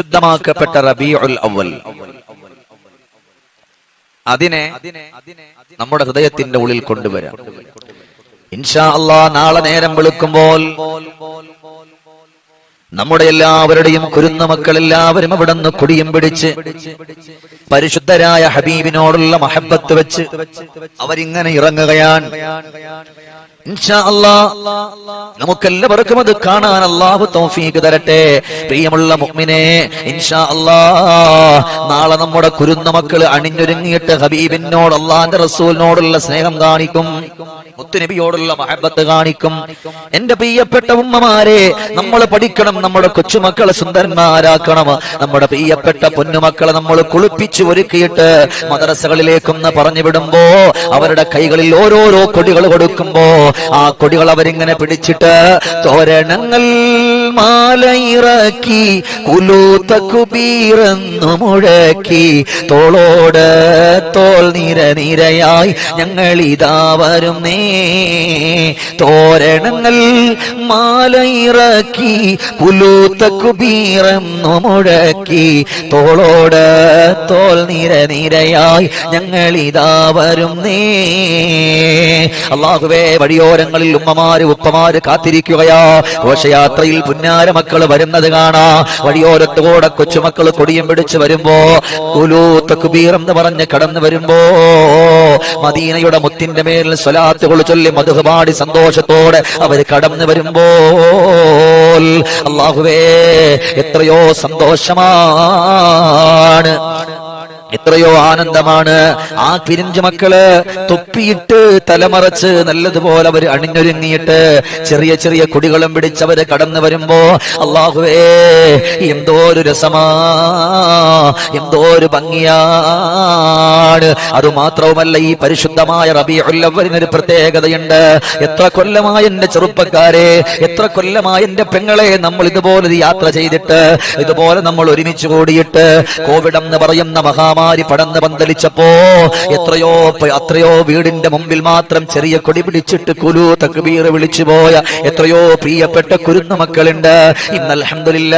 പരിശുദ്ധമാക്കപ്പെട്ട റബീഉൽ അവൽ അതിനെ നമ്മുടെ ഹൃദയത്തിന്റെ ഉള്ളിൽ കൊണ്ടുവരാം. ഇൻഷാ അള്ളാ നാളെ നേരം വെളുക്കുമ്പോൾ നമ്മുടെ എല്ലാവരുടെയും കുരുന്ന മക്കൾ എല്ലാവരും അവിടെ നിന്ന് കുടിയും പിടിച്ച് പരിശുദ്ധരായ ഹബീബിനോടുള്ള മഹബത്ത് വെച്ച് അവരിങ്ങനെ ഇറങ്ങുകയാണ്. നമുക്കെല്ലാവർക്കും അത് കാണാൻ അള്ളാഹു തോഫീക്ക് തരട്ടെ. പ്രിയമുള്ള മുഹ്മിനെ ഇൻഷാ അല്ലാ നാളെ നമ്മുടെ കുരുന്ന മക്കൾ അണിഞ്ഞൊരുങ്ങിയിട്ട് ഹബീബിനോട് അള്ളാന്റെ റസൂലിനോടുള്ള സ്നേഹം കാണിക്കും. മുത്തുനബിയോടുള്ള മഹബത്ത് കാണിക്കും. എന്റെ പ്രിയപ്പെട്ട ഉമ്മമാരെ നമ്മൾ പഠിക്കണം നമ്മുടെ കൊച്ചുമക്കളെ സുന്ദരന്മാരാക്കണം. നമ്മുടെ പ്രിയപ്പെട്ട പൊന്നുമക്കളെ നമ്മൾ കുളിപ്പിച്ചു ഒരുക്കിയിട്ട് മദ്രസകളിലേക്കൊന്ന് പറഞ്ഞു വിടുമ്പോ അവരുടെ കൈകളിൽ ഓരോരോ കൊടികൾ കൊടുക്കുമ്പോ ആ കൊടികൾ അവരിങ്ങനെ പിടിച്ചിട്ട് തോരണങ്ങൾ മാലയിറക്കി കുലൂത്ത കുബീറെന്നു മുഴക്കി തോളോട് തോൾ നിര നിരയായി ഞങ്ങൾ ഇതാ വരുന്നേ. തോരണങ്ങൾ മാലയിറക്കി പുലൂത്ത കുബീറെന്നു മുഴക്കി തോളോട് തോൾ നിര നിരയായി ഞങ്ങൾ ഇതാ വരുന്നേ. അള്ളാഹുവേ വഴിയോരങ്ങളിൽ ഉമ്മമാര് ഉപ്പമാര് കാത്തിരിക്കുകയാ. ഘോഷയാത്രയിൽ പുന്നാര മക്കൾ വരുന്നത് കാണാ. വഴിയോരത്തോടെ കൊച്ചുമക്കൾ കൊടിയും പിടിച്ച് വരുമ്പോ കുലൂ തക്ബീർ എന്ന് പറഞ്ഞ് കടന്നു വരുമ്പോ മദീനയുടെ മുത്തിന്റെ മേലിൽ സ്വലാത്തുകൾ ചൊല്ലി മധുപാടി സന്തോഷത്തോടെ അവർ കടന്നു വരുമ്പോ അള്ളാഹുവേ എത്രയോ സന്തോഷമാണ്. എത്രയോ ആനന്ദമാണ്. ആ പിരിഞ്ചു മക്കൾ തൊപ്പിയിട്ട് തലമറച്ച് നല്ലതുപോലെ അവർ അണിഞ്ഞൊരുങ്ങിയിട്ട് ചെറിയ ചെറിയ കുടികളും പിടിച്ചവര് കടന്നു വരുമ്പോ അള്ളാഹുവേ എന്തോ ഒരു രസമാ എന്തോ ഒരു ഭംഗിയാണ്. അത് മാത്രവുമല്ല ഈ പരിശുദ്ധമായ റബിയുള്ളവരിനൊരു പ്രത്യേകതയുണ്ട്. എത്ര കൊല്ലമായ എന്റെ ചെറുപ്പക്കാരെ എത്ര കൊല്ലമായ എന്റെ പെങ്ങളെ നമ്മൾ ഇതുപോലെ യാത്ര ചെയ്തിട്ട് ഇതുപോലെ നമ്മൾ ഒരുമിച്ച് കൂടിയിട്ട് കോവിഡ് എന്ന് പറയുന്ന മഹാമാരി പടന്ന് പന്തലിച്ചപ്പോ എത്രയോ അത്രയോ വീടിന്റെ മുമ്പിൽ മാത്രം ചെറിയ കൊടി പിടിച്ചിട്ട് കുലു തക്ബീർ വിളിച്ചു പോയ എത്രയോ പ്രിയപ്പെട്ട കുരുന്ന മക്കളുണ്ട്. ഇന്ന് അലഹമില്ല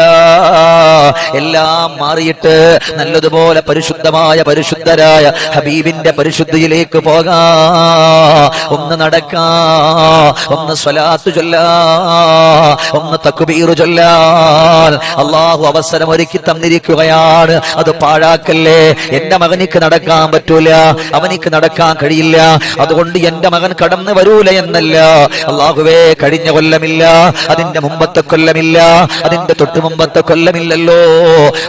എല്ലാം മാറിയിട്ട് നല്ലതുപോലെ പരിശുദ്ധമായ പരിശുദ്ധരായ ഹബീബിന്റെ പരിശുദ്ധിയിലേക്ക് പോകാ. ഒന്ന് നടക്കാ. ഒന്ന് സ്വലാത്തു ചൊല്ലാ. ഒന്ന് തക്ബീർ ചൊല്ലാൻ. അള്ളാഹു അവസരം ഒരുക്കി തന്നിരിക്കുകയാണ്. അത് പാഴാക്കല്ലേ? എന്റെ മകനിക്ക് നടക്കാൻ പറ്റൂല. അവനിക്ക് നടക്കാൻ കഴിയില്ല. അതുകൊണ്ട് എന്റെ മകൻ കടന്നു വരൂല എന്നല്ല. അള്ളാഹുവേ കഴിഞ്ഞ കൊല്ലമില്ല. അതിന്റെ മുമ്പത്തെ കൊല്ലമില്ല. അതിന്റെ തൊട്ടു മുമ്പത്തെ കൊല്ലമില്ലല്ലോ.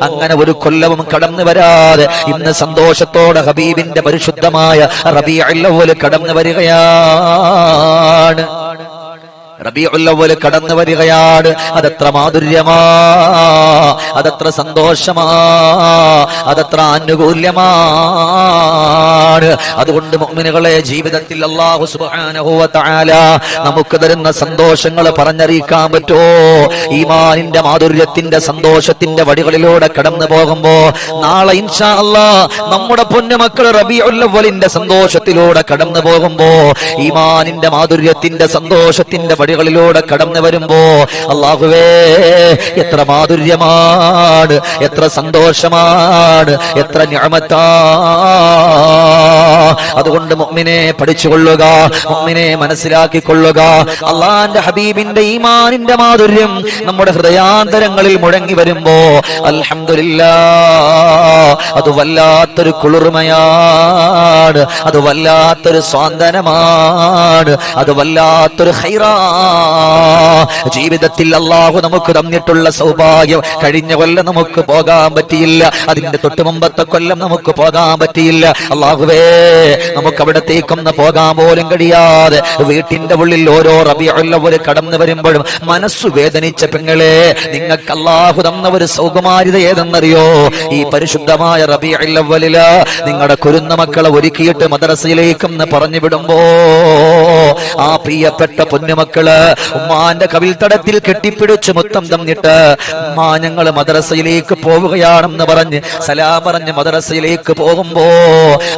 അങ്ങനെ ഒരു കൊല്ലവും കടന്നു വരാതെ ഇന്ന് സന്തോഷത്തോടെ ഹബീബിന്റെ പരിശുദ്ധമായ റബിഅല്ലവൽ കടന്നു വരികയാണ്. റബിഉല്ലവൽ കടന്നു വരികയാണ്. അതത്ര മാധുര്യമാ അതത്ര സന്തോഷമാ അതത്ര ആനുകൂല്യമാണ്. അതുകൊണ്ട് മുഅ്മിനുകളെ ജീവിതത്തിൽ അള്ളാഹു സുബ്ഹാനഹു തആല നമുക്ക് തരുന്ന സന്തോഷങ്ങൾ പറഞ്ഞറിയിക്കാൻ പറ്റോ? ഈമാനിന്റെ മാധുര്യത്തിന്റെ സന്തോഷത്തിന്റെ വടികളിലൂടെ കടന്നു പോകുമ്പോ നാളെ ഇൻഷാ അല്ലാ നമ്മുടെ പൊന്നുമക്കൾ റബിയുള്ളവലിന്റെ സന്തോഷത്തിലൂടെ കടന്നു പോകുമ്പോ ഈമാനിന്റെ മാധുര്യത്തിന്റെ സന്തോഷത്തിന്റെ വടികളിലൂടെ കടന്നു വരുമ്പോ അള്ളാഹുവേ എത്ര മാധുര്യമാണ് എത്ര സന്തോഷമാണ് എത്ര ഞാമത്താ. അതുകൊണ്ട് മൊമ്മിനെ പഠിച്ചുകൊള്ളുക മൊമ്മിനെ മനസ്സിലാക്കിക്കൊള്ളുക. അള്ളാന്റെ ഹബീബിന്റെ ഈമാനിന്റെ മാധുര്യം നമ്മുടെ ഹൃദയാന്തരങ്ങളിൽ മുഴങ്ങി വരുമ്പോ അൽഹംദുലില്ലാ അത് വല്ലാത്തൊരു കുളിർമയാണ് അത് വല്ലാത്തൊരു സ്വാന്തനമാണ് അത് വല്ലാത്തൊരു ഹൈറാ ജീവിതത്തിൽ അള്ളാഹു നമുക്ക് തന്നിട്ടുള്ള സൗഭാഗ്യം കഴിഞ്ഞ കൊല്ലം നമുക്ക് പോകാൻ പറ്റിയില്ല. അതിന്റെ തൊട്ട് മുമ്പത്തെ കൊല്ലം നമുക്ക് പോകാൻ പറ്റിയില്ല. അള്ളാഹുവേ നമുക്ക് അവിടത്തേക്കൊന്ന് പോകാൻ പോലും കഴിയാതെ വീട്ടിന്റെ ഉള്ളിൽ ഓരോ റബിയുള്ളവര് കടന്നു വരുമ്പോഴും മനസ്സു വേദനിച്ച പെങ്ങളെ നിങ്ങൾക്ക് അള്ളാഹു തന്ന ഒരു സൗകുമാരിത ഏതെന്നറിയോ? ഈ പരിശുദ്ധമായ റബിയുള്ളവലില നിങ്ങളുടെ കുരുന്ന മക്കളെ ഒരുക്കിയിട്ട് മദ്രസയിലേക്കൊന്ന് പറഞ്ഞു വിടുമ്പോ ആ പ്രിയപ്പെട്ട പൊന്നുമക്കൾ ഉമ്മാന്റെ കവിൽത്തടത്തിൽ കെട്ടിപ്പിടിച്ച് മുത്തം തന്നിട്ട് ഉമ്മാ ഞങ്ങൾ മദ്രസയിലേക്ക് പോവുകയാണെന്ന് പറഞ്ഞ് സലാം പറഞ്ഞ് മദ്രസയിലേക്ക് പോകുമ്പോ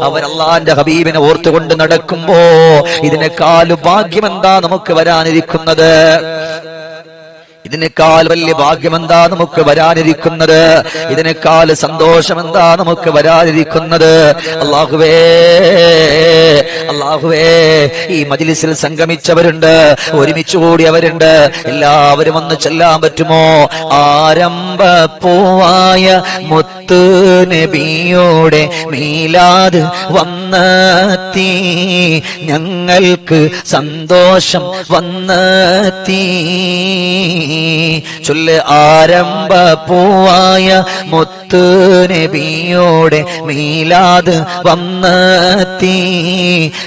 അവരല്ലാന്റെ ഹബീബിനെ ഓർത്തുകൊണ്ട് നടക്കുമ്പോ ഇതിനേക്കാൾ ഭാഗ്യം എന്താ നമുക്ക് വരാനിരിക്കുന്നത്? ഇതിനേക്കാൾ വലിയ ഭാഗ്യമെന്താ നമുക്ക് വരാനിരിക്കുന്നത്? ഇതിനേക്കാൾ സന്തോഷം എന്താ നമുക്ക് വരാനിരിക്കുന്നത്? അള്ളാഹുവേ അള്ളാഹുവേ ഈ മജിലിസിൽ സംഗമിച്ചവരുണ്ട് ഒരുമിച്ച് കൂടിയവരുണ്ട്. എല്ലാവരും ഒന്ന് ചെല്ലാൻ പറ്റുമോ? ആരംഭ പൂവായ മുത്ത് നബിയോടെ മീലാത് വന്നെത്തി. ഞങ്ങൾക്ക് സന്തോഷം വന്നെത്തി. ചൊല്ല് ആരംഭ പൂവായ മുത്ത് നബിയോടെ മീലാത് വന്നെത്തി.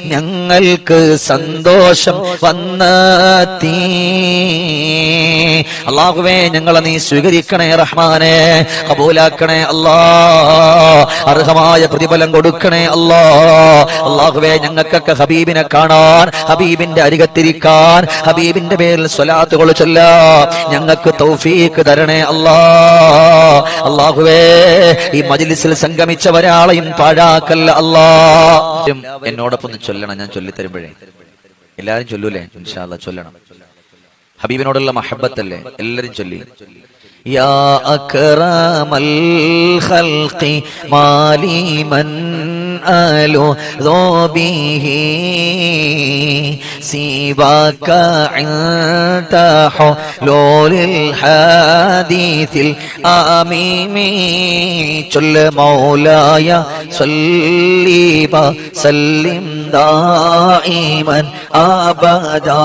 ഞങ്ങൾക്ക് സന്തോഷം വന്നെത്തി അള്ളാഹുവേ ഞങ്ങളെ നീ സ്വീകരിക്കണേ റഹ്മാനെ. കബൂലാക്കണേ അല്ലാ. അർഹമായ പ്രതിഫലം കൊടുക്കണേ അല്ലാ. അള്ളാഹുവേ ഞങ്ങൾക്കൊക്കെ ഹബീബിനെ കാണാൻ ഹബീബിന്റെ അരികത്തിരിക്കാൻ ഹബീബിന്റെ പേരിൽ സ്വലാത്തുകൾ ചൊല്ല. ഞങ്ങൾക്ക് തൗഫീക്ക് തരണേ അല്ലാ. അള്ളാഹുവേ ഈ മജിലിസിൽ സംഗമിച്ച ഒരാളെയും പാഴാക്കല്ല അല്ലാ. എന്നോടൊപ്പം ഒന്ന് ചൊല്ലണം ഞാൻ ചൊല്ലിത്തരുമ്പോഴേ. എല്ലാരും ചൊല്ലൂലേ? ഇൻഷാല്ല ചൊല്ലണം. ഹബീബിനോടുള്ള മഹബത്തല്ലേ? എല്ലാരും ചൊല്ലി. യാ അക്രമൽ ഖൽഖി മാലി മൻ آل ذوبه سيباك عند حلول الحديث الأميم جل مولاي صلي سلم دائما أبدا.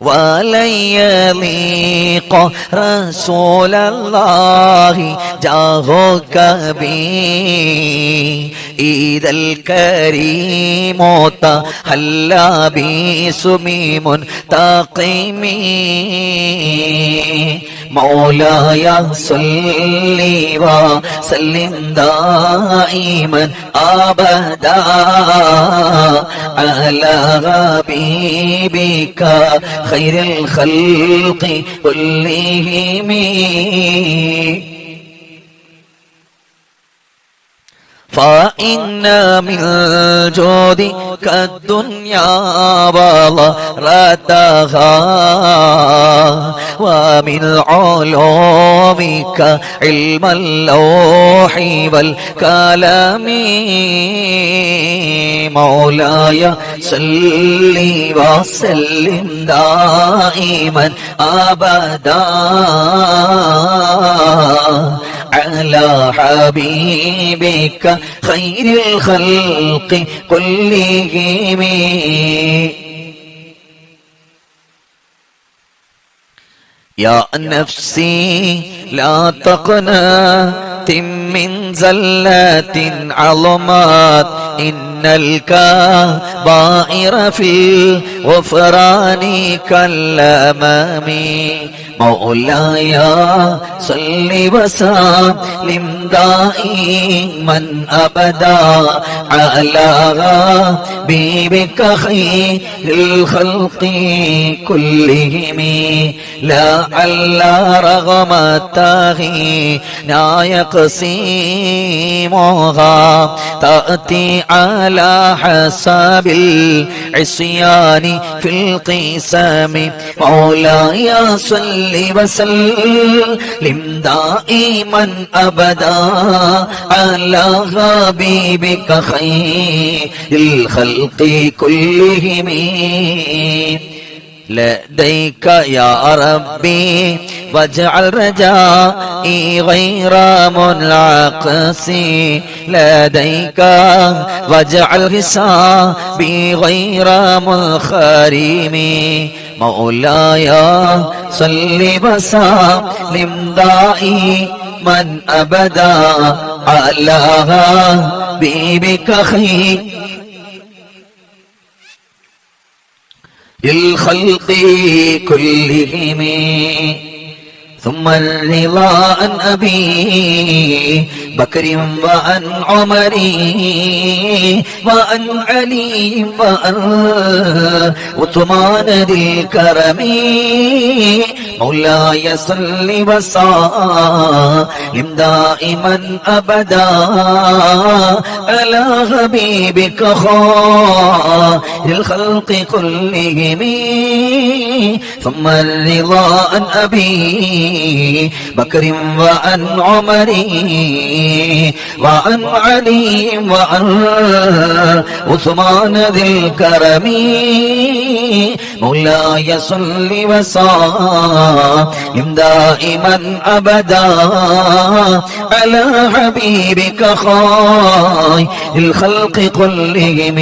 ولن يليق رسول الله جاهك بي. إذا الكريم تحلى باسمي منتقم مولاي صل وسلم دائما أبدا. على حبيبك خير الخلق كلهم فإن من جودك الدنيا وضرتها ومن علومك علم اللوح والكلام. مولاي صل وسلم دائما أبدا. حبيبك خير الخلق كلهم. يا نفسي لا تقنات من زلات عظمات إن الكبائر في الغفران كالأمام. مولاي صل وسلم دائما أبدا على حبيبك خير الخلق كلهم. لعل رغمته لا يقسمها تأتي على حساب العصيان في القسم مولاي صل وسلم دائما أبدا على حبيبك خير الخلق كلهم. لديك يا ربي واجعل رجائي غير منعكس. لديك واجعل حسابي غير منخرم. مولاي صل وسلم دائما ابدا على حبيبك خير. الخلق كلهم ثم الرضا عن أبي بكر وعن عمر وعن علي وعن عثمان ذي الكرم. مولاي صل وسلم دائما أبدا على حبيبك خير الخلق كلهم. ثم الرضا عن أبي بكر وعن عمر وعن علي وعن عثمان ذي الكرم. مولاي صل وسلم دائما أبدا على حبيبك خير الخلق كلهم.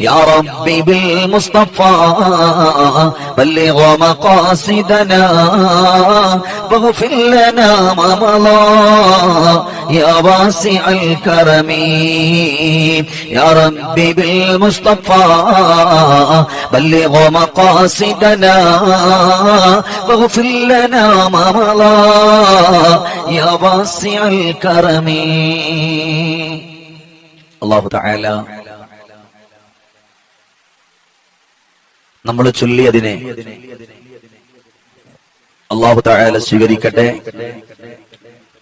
يا ربي بالمصطفى بلغ مقاصدنا واغفر لنا ما مضى يا واسع الكرم يا ربي بالمصطفى بلغ مقاصدنا واغفر لنا ما مضى يا واسع الكرم الله تعالى നമ്മൾ ചൊല്ലിയതിനെ അള്ളാഹു തായാല സ്വീകരിക്കട്ടെ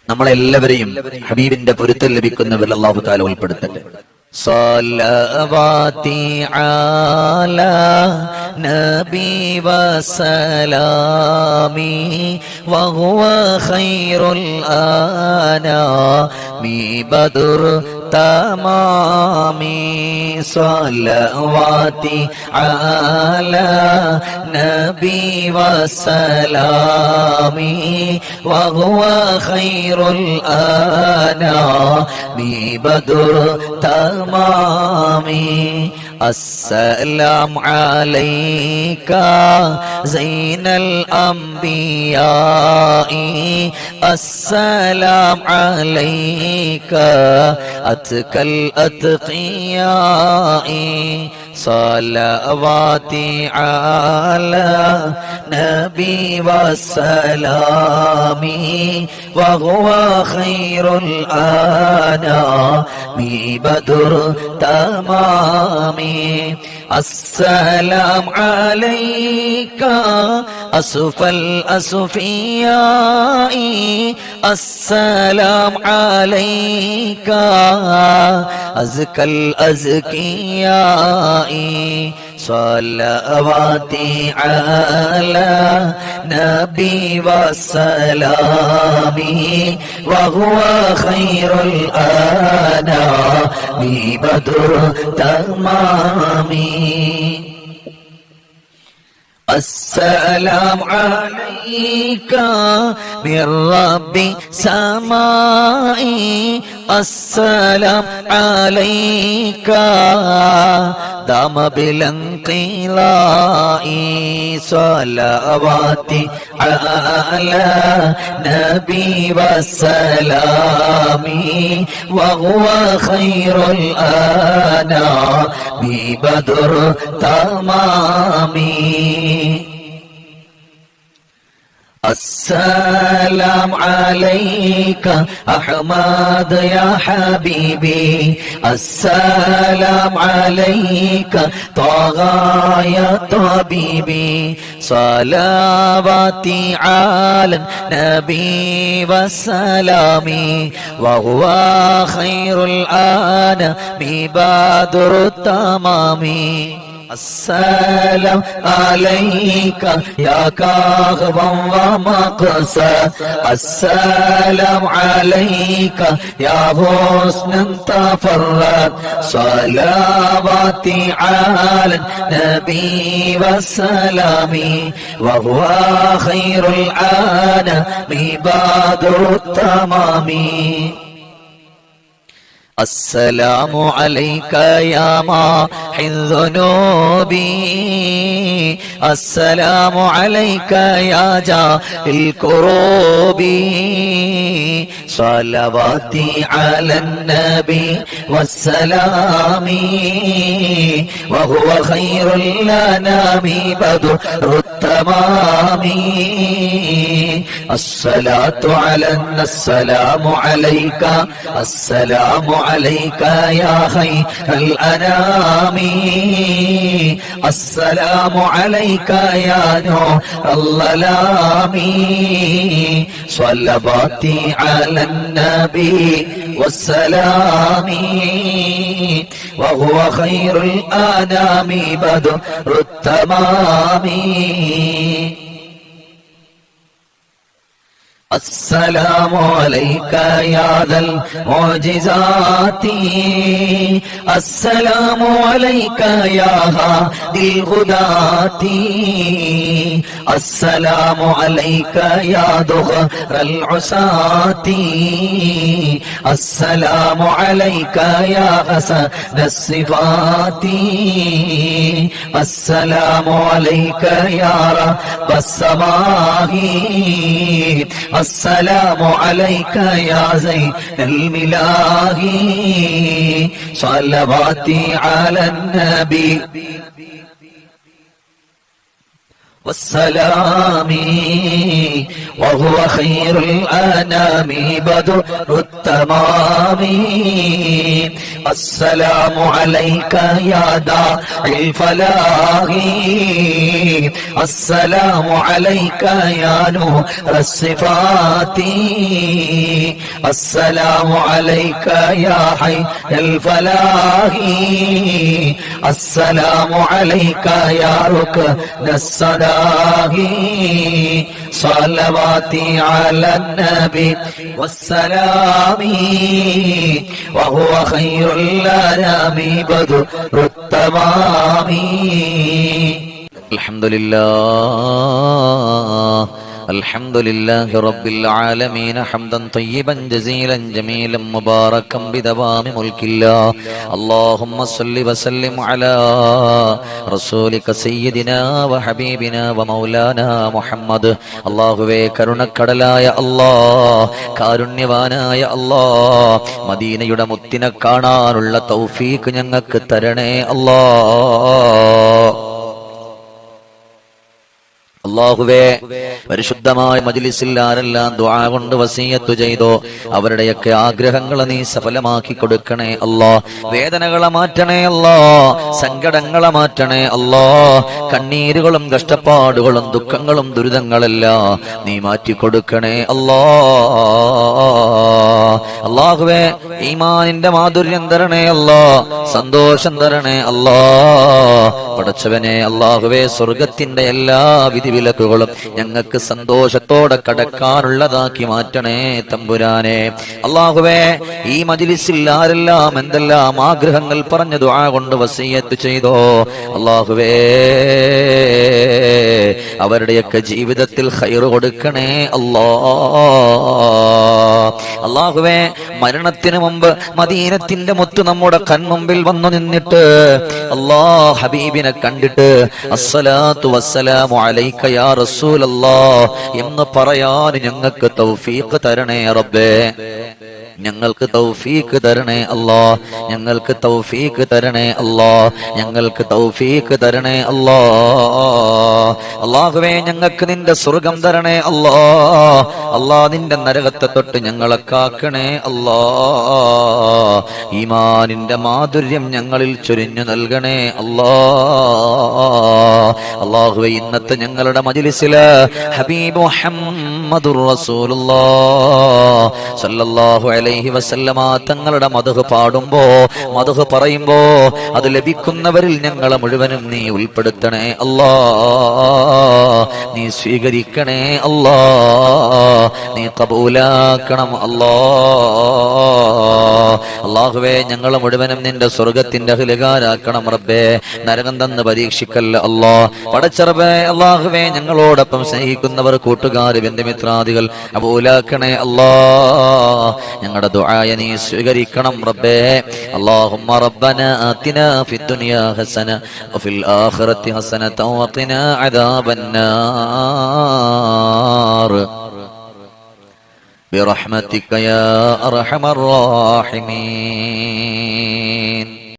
നമ്മളെല്ലാവരെയും ഹബീബിന്റെ പൊരുത്തൽ ലഭിക്കുന്നവരിൽ അള്ളാഹു താല ഉൾപ്പെടുത്തട്ടെ صلواتي على نبي وسلامي وهو خير الأنام بدر تمامي صلواتي على نبي وسلامي وهو خير الأنام. بدر تمامي السلام عليك زين الأنبياء. السلام عليك أتكى الأتقياء. صلواتي على نبي وسلامي وهو خير الأنام. بدر تمامي السلام عليك أسف الأسفياء السلام عليك أزكى الأزكياء. صلواتي على نبي وسلامي وهو خير الأنام بدر تمامي السلام عليك من ربي سمائي. السلام عليك دام بالانقلاء صلواتي على نبي وسلامي وهو خير الأنام بدر تمامي السلام عليك أحمد يا حبيبي. السلام عليك طغى يا طبيبي. صلواتي على النبي وسلامي وهو خير الآن بدر التمام. السلام عليك يا كاغبا ومقصد. السلام عليك يا حسن تفرد. صلواتي على النبي وسلامي وهو خير العالم بدر التمام. السلام عليك يا ماحي الذنوب السلام عليك يا جا الكروب صلواتي على النبي والسلام. وهو خير الأنام بدر التمام. الصلاة على السلام عليك السلام عليك يا خير الأنام. السلام عليك يا نور الظلام صلواتي على النبي والسلام. وهو خير الأنام بدر التمام. السلام عليك يا ذا المعجزات السلام عليك يا هادي الغداة السلام عليك يا دخر العساة السلام عليك يا حسن الصفات السلام عليك يا رب السماء السلام عليك يا زين الملاح صلواتي على النبي. والسلام. وهو خير الأنام. بدر التمام السلام عليك يا داعي الفلاح السلام عليك يا نور الصفات السلام عليك يا حي الفلاح السلام عليك يا ركن الصلاح صلواتي على النبي والسلام وهو خير الأنام بدر التمام الحمد لله. الحمد لله رب العالمين حمدا طيبا جزيلا جميلا مباركا بدوام ملك الله اللهم صل وسلم على رسولك سيدنا وحبيبنا ومولانا محمد അള്ളാഹുവേ കരുണക്കടലായ അല്ലാ കാരുണ്യവാനായ അല്ലാ മദീനയുടെ മുത്തിനെ കാണാനുള്ള തൗഫീക്ക് ഞങ്ങൾക്ക് തരണേ അല്ലാ അള്ളാഹുവേ പരിശുദ്ധമായ മജിലിസിൽ ആരെല്ലാം ദ്വാ കൊണ്ട് വസീയത്തു ചെയ്തോ അവരുടെയൊക്കെ ആഗ്രഹങ്ങൾ നീ സഫലമാക്കി കൊടുക്കണേ അല്ലാ. വേദനകളെ മാറ്റണേ അല്ലാ. സങ്കടങ്ങളെ മാറ്റണേ അല്ലാ. കണ്ണീരുകളും കഷ്ടപ്പാടുകളും ദുഃഖങ്ങളും ദുരിതങ്ങളെല്ലാം നീ മാറ്റി കൊടുക്കണേ അല്ലാ. അള്ളാഹുവേ ഈമാനിന്റെ മാധുര്യം തരണേ അല്ലാ. സന്തോഷം തരണേ അല്ലാ. പടച്ചവനെ അള്ളാഹുവേ സ്വർഗത്തിന്റെ എല്ലാ വിധിവിലക്കുകളും ഞങ്ങൾക്ക് സന്തോഷത്തോടെ കടക്കാനുള്ളതാക്കി മാറ്റണേ തമ്പുരാനെ. അള്ളാഹുവേ ഈ മജിലിസിൽ ആരെല്ലാം എന്തെല്ലാം ആഗ്രഹങ്ങൾ പറഞ്ഞു ദുആ കൊണ്ട് വസീയത്ത് ചെയ്തോ? അള്ളാഹുവേ അവരുടെയൊക്കെ ജീവിതത്തിൽ ഹൈറ് കൊടുക്കണേ അല്ലാ. അള്ളാഹുവേ മരണത്തിന് മുമ്പ് മദീനത്തിന്റെ മുത്ത് നമ്മുടെ കൺമുമ്പിൽ വന്നു നിന്നിട്ട് അള്ളാ ഹബീബിനെ കണ്ടിട്ട് അസ്സലാത്തു വസ്സലാമു അലൈക യാ എന്ന് പറയാൻ ഞങ്ങൾക്ക് തൗഫീഖ് തരണേ റബ്ബേ. ഞങ്ങൾക്ക് തൗഫീഖ് തരണേ അല്ലാ ഞങ്ങൾക്ക് തൗഫീഖ് തരണേ അല്ലാ ഞങ്ങൾക്ക് തൗഫീഖ് തരണേ അല്ലാ. അള്ളാഹുവേ ഞങ്ങൾക്ക് നിന്റെ സ്വർഗം തരണേ അല്ലാ. അല്ലാ നിന്റെ നരകത്തെ തൊട്ട് ഞങ്ങളെ കാക്കണേ അല്ലാ ഈമാനിന്റെ മാധുര്യം ഞങ്ങളിൽ ചൊരിഞ്ഞു നൽകണേ അല്ലാ അള്ളാഹുവെ ഇന്നത്തെ ഞങ്ങളുടെ മജിലിസിൽ ഹബീബ് റസൂലുള്ളാഹ്. സല്ലല്ലാഹു അലൈഹി വസല്ലമ തങ്ങളുടെ മധുഹ് പാടുമ്പോ മധുഹ് പറയുമ്പോ അത് ലഭിക്കുന്നവരിൽ ഞങ്ങളെ മുഴുവനും നീ ഉൾപ്പെടുത്തണേ അല്ലാ. നീ സ്വീകരിക്കണേ അല്ലാ. നീ കബൂലാക്കണം അല്ലാ. അള്ളാഹുവേ ഞങ്ങൾ മുഴുവനും നിന്റെ സ്വർഗത്തിന്റെ അഖിലുകാരാക്കണം റബ്ബേ. നരകം തന്ന് പരീക്ഷിക്കല്ല അല്ലാ. പടച്ചറബേ അള്ളാഹുവേ ഞങ്ങളോടൊപ്പം സ്നേഹിക്കുന്നവർ കൂട്ടുകാർ ബന്ധുമിത്രാദികൾ അബൂലാക്കണേ അല്ലാ ഞങ്ങളുടെ ദുആയ നീ സ്വീകരിക്കണം റബ്ബേ اللهم ربنا آتنا في الدنيا حسنة وفي الآخرة حسنة وقنا عذاب النار برحمتك يا أرحم الراحمين